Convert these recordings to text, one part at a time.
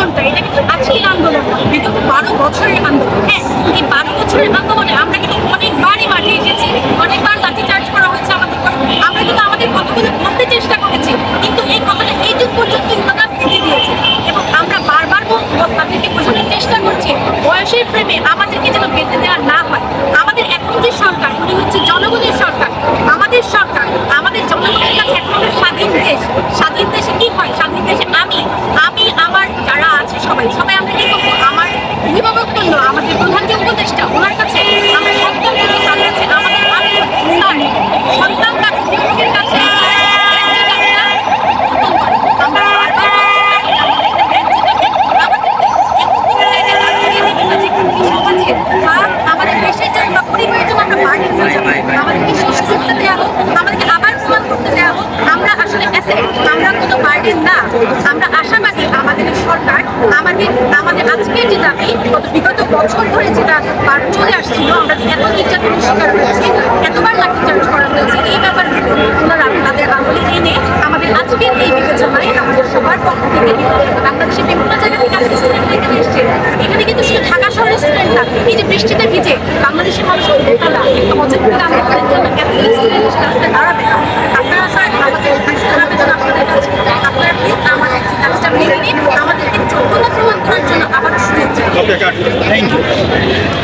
আন্দোলনটা, এটা কিন্তু আজকের আন্দোলন বিগত বারো বছরের আন্দোলন। হ্যাঁ এই বারো বছরের আন্দোলনে আমরা কিন্তু অনেকবারই মাঠে এসেছি, অনেকবার লাঠি চার্জ করা হয়েছে আমাদের আমরা কিন্তু আমাদের কথাগুলো বলতে চেষ্টা করেছি, কিন্তু এই কথাটা এইটুক পর্যন্ত ওনারা বেঁধে দিয়েছে। এবং আমরা বারবার তাদেরকে বোঝানোর চেষ্টা করছি, বয়সের প্রেমে আমাদেরকে যেন বেঁধে দেওয়া না হয় আমাদের এখন যে সরকার উনি হচ্ছে জনগণের সরকার আমাদের সরকার আমাদের জনগণের কাছে এখন আমরা স্বাধীন দেশ স্বাধীন দেশে কি হয় স্বাধীন দেশে আমি আমি আমার যারা আছে সবাই সবাই আমরা কি করব আমার অভিভাবকতুল্য আমাদের প্রধান যে উপদেষ্টা ওনার কাছে আমরা সন্তান থেকে তার কাছে আমাদের আবেদন, স্যার সন্তান তার অভিভাবকের কাছে ন্যায্য দাবিটা উত্থাপন করে। আমরা বারবার বলছি, আমাদের ন্যায্য দাবি, আমাদেরকে এতটুকু জায়গায় দাঁড়িয়ে রেখে যে এই সমাজে বা আমাদের দেশের জন্য বা পরিবারের জন্য আমরা বাড়ি হয়ে যাব আমাদেরকে শেষ করতে দেওয়া হোক আমাদেরকে আবার প্রমাণ করতে দেওয়া হোক আমরা আসলে asset, আমরা কোনো বার্ডেন না আমরা আশাবাদী আমাদের এই সরকার আমাদের আজকের যে দাবি, গত বিগত বছর ধরে যেটা বার চলে আসছিল, আমরা এত নির্যাতনের শিকার হয়েছি, এতবার লাঠিচার্জ করা হয়েছে, এই ব্যাপারগুলো ওনারা তাদের আমলে এনে আমাদের আজকের এই বিবেচনায় আমাদের সবার পক্ষ থেকে বাংলাদেশের বিভিন্ন জায়গা থেকে আজকে স্টুডেন্ট এখানে এসছে। এখানে কিন্তু শুধু ঢাকা শহরের স্টুডেন্ট না, এই যে বৃষ্টিতে ভিজে বাংলাদেশের মানুষ ভোটালা আমাদের আমাদের জন্য এত স্টুডেন্ট রাস্তায় দাঁড়াবে না আপনারা স্যার আমাদের আবেদন আপনাদের কাছে আপনারা প্লিজ আমাদের এই কাজটা মেনে নিন আমাদেরকে যোগ্যতা প্রমাণ করার জন্য আবার সুযোগ চাই ওকে থ্যাংক ইউ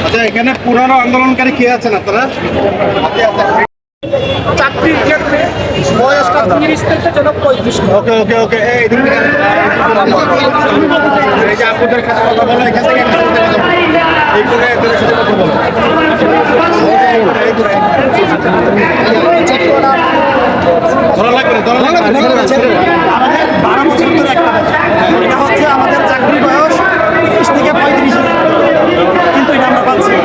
আচ্ছা এখানে পুরানো আন্দোলনকারী কে আছেন আপনারা? চাকরির ক্ষেত্রে বয়সটা তিরিশ থেকে যেন পঁয়ত্রিশ ওকে ওকে ওকে। এই যে আপনাদের কথা বলো এখান থেকে কথা বলো। এই করে এদের সাথে কথা বলো এই করে, এই করে। ধরা লাগবে না, ধরা লাগবে না, ছেড়ে দাও, ছেড়ে দাও। আমাদের বারো বছর ধরে একটা ব্যাপার। এটা হচ্ছে আমাদের চাকরি বয়স তিরিশ থেকে পঁয়ত্রিশ কিন্তু এটা আমরা পাচ্ছি না।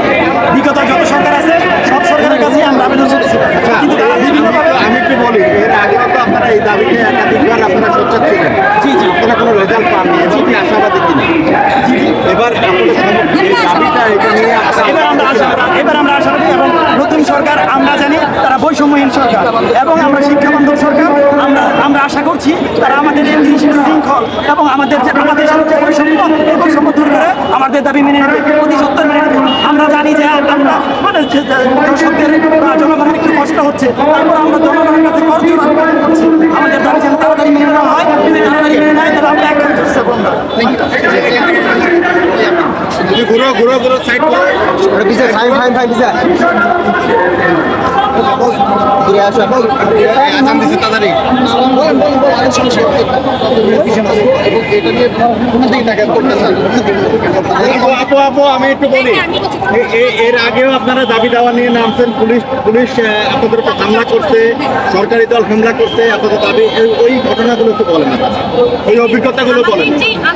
বিগত যত সরকার আছে সব সরকারের কাছে আমরা আবেদন করছি কিন্তু তারা বিভিন্নভাবে আমি একটু বলি এর আগেও তো আপনারা এই দাবিতে একাধিকবার আপনারা সোচ্চার ছিলেন জি জি আপনারা কোনো রেজাল্ট পাননি এবার কি আশাবাদী কিনা এবার আমরা আশা আশাবাদী এবং নতুন সরকার, আমরা জানি তারা বৈষম্যহীন সরকার এবং আমরা শিক্ষাবন্ধব সরকার, আমরা আমরা আশা করছি তারা আমাদের এই শৃঙ্খল এবং আমাদের যে, আমাদের সাথে যে বৈষম্য, এই বৈষম্য দূর করে আমাদের দাবি মেনে নেবে সত্তর মেনে আমরা জানি যে আমরা মানে দর্শকদের জনগণের একটু কষ্ট হচ্ছে, তারপর আমরা জনগণের কাছে কর করছি। আমাদের দাবি যেন তাড়াতাড়ি মেনে নেওয়া হয়, যদি তাড়াতাড়ি মেনে নেয়, তাহলে আমরা একদম চেষ্টা করব। ঘুরো ঘুরো ঘুরো সাইড করো আজান দিছে তাড়াতাড়ি আপু, আপু আপু আমি একটু বলি। এর আগেও আপনারা দাবি দাওয়া নিয়ে নামছেন। পুলিশ পুলিশ আপনাদের উপর হামলা করছে। সরকারি দল হামলা করছে। আপনাদের দাবি ওই ঘটনাগুলো একটু বলেন। ওই অভিজ্ঞতাগুলো বলেন।